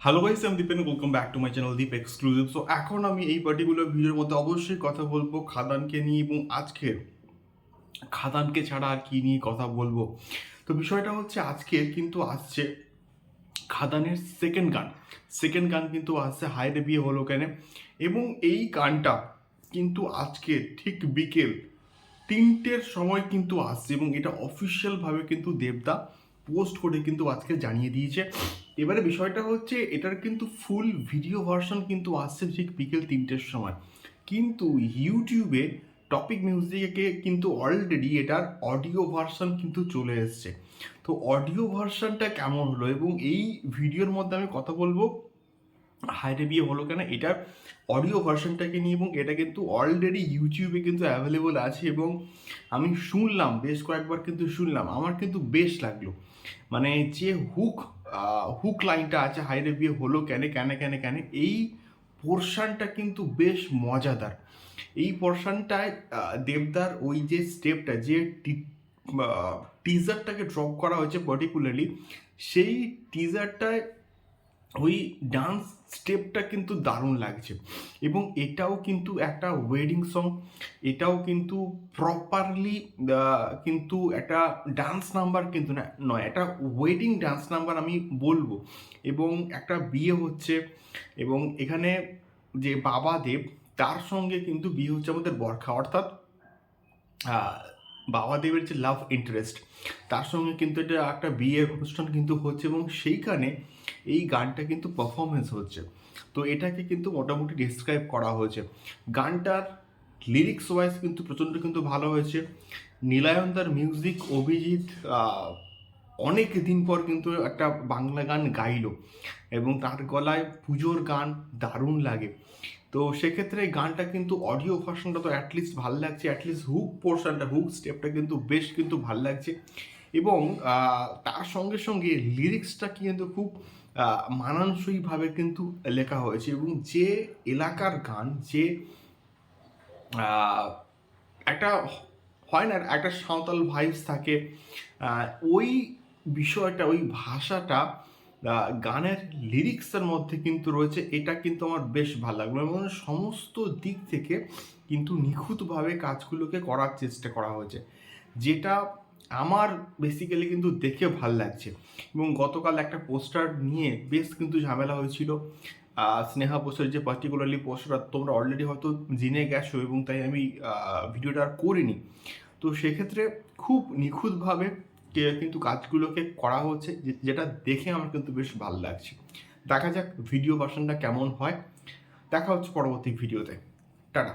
Hello guys আমি Dipen welcome back to my channel Deep exclusive so এখন আমি এই পার্টিকুলার ভিডিওর মধ্যে অবশ্যই কথা বলব খাদানকে নিয়ে এবং আজকের খাদানকে ছাড়া আর কি নিয়ে কথা বলব। তো, বিষয়টা হচ্ছে আজকে কিন্তু আসছে খাদানের সেকেন্ড গান। সেকেন্ড গান কিন্তু আসছে হায়রে বিয়ে হলো কেন। এবং এই গানটা কিন্তু আজকে ঠিক বিকেল তিনটের সময় কিন্তু আসছে এবং এটা অফিসিয়ালভাবে কিন্তু দেবদা পোস্ট করে কিন্তু আজকে জানিয়ে দিয়েছে। এবারে বিষয়টা হচ্ছে, এটার কিন্তু ফুল ভিডিও ভার্সন কিন্তু আসছে ঠিক বিকেল তিনটের সময়। কিন্তু ইউটিউবে টপিক মিউজিকে কিন্তু অলরেডি এটার অডিও ভার্সন কিন্তু চলে এসছে। তো অডিও ভার্সনটা কেমন হলো? এবং এই ভিডিওর মধ্যে আমি কথা বলব হাইরে বিয়ে হলো কেন? এটার অডিও ভার্সনটাকে নিয়ে এবং এটা কিন্তু অলরেডি ইউটিউবে কিন্তু অ্যাভেলেবল আছে এবং আমি শুনলাম, বেশ কয়েকবার কিন্তু শুনলাম, আমার কিন্তু বেশ লাগল। মানে যে হুক হুক লাইনটা আছে হাইরে বিয়ে হলো কেন কেন কেন কেন, এই পোর্শনটা কিন্তু বেশ মজাদার। এই পোর্শনটায় দেবদার ওই যে স্টেপটা যে টিজারটাকে ড্রপ করা হয়েছে পার্টিকুলারলি সেই টিজারটায় ওই ডান্স স্টেপটা কিন্তু দারুণ লাগছে। এবং এটাও কিন্তু একটা ওয়েডিং সং এটাও কিন্তু প্রপারলি কিন্তু একটা ডান্স নাম্বার কিন্তু না, নয়, একটা ওয়েডিং ডান্স নাম্বার আমি বলব। এবং একটা বিয়ে হচ্ছে, এবং এখানে যে বাবা দেব, তার সঙ্গে কিন্তু বিয়ে হচ্ছে আমাদের বরখা, অর্থাৎ আহ, বাবা দেবের যে লাভ ইন্টারেস্ট তার সঙ্গে কিন্তু এটা একটা বিয়ের অনুষ্ঠান কিন্তু হচ্ছে এবং সেইখানে এই গানটা কিন্তু পারফরমেন্স হচ্ছে। তো এটাকে কিন্তু মোটামুটি ডিসক্রাইব করা হয়েছে। গানটার লিরিক্স ওয়াইজ কিন্তু প্রচণ্ড কিন্তু ভালো হয়েছে। নীলায়নদার মিউজিক অভিজিৎ অনেক দিন পর কিন্তু একটা বাংলা গান গাইলো এবং তার গলায় পুজোর গান দারুণ লাগে। তো সেক্ষেত্রে গানটা কিন্তু অডিও ভার্সনটা তো অ্যাটলিস্ট ভালো লাগছে অ্যাটলিস্ট হুক পোর্শনটা হুক স্টেপটা কিন্তু বেশ কিন্তু ভালো লাগছে। এবং তার সঙ্গে সঙ্গে লিরিক্সটা কিন্তু খুব মানানসইভাবে কিন্তু লেখা হয়েছে এবং যে এলাকার গান, যে একটা হয় না, একটা সাঁওতাল ভাইবস থাকে ওই বিষয়টা, ওই ভাষাটা গানের লিরিক্সের মধ্যে কিন্তু রয়েছে, এটা কিন্তু আমার বেশ ভালো লাগল এবং সমস্ত দিক থেকে কিন্তু নিখুঁতভাবে কাজগুলোকে করার চেষ্টা করা হয়েছে, যেটা আমার বেসিক্যালি কিন্তু দেখে ভালো লাগছে এবং গতকাল একটা পোস্টার নিয়ে বেশ কিন্তু ঝামেলা হয়েছিল স্নেহা পোস্টার যে পার্টিকুলারলি পোস্টার তোমরা অলরেডি হয়তো জেনে গেছো এবং তাই আমি ভিডিওটা আর করিনি, তো সেক্ষেত্রে খুব নিখুঁতভাবে কিন্তু কাজগুলোকে করা হচ্ছে যেটা দেখে আমার কিন্তু বেশ ভালো লাগছে। দেখা যাক ভিডিও ভার্সনটা কেমন হয়। দেখা হচ্ছে পরবর্তী ভিডিওতে টাটা।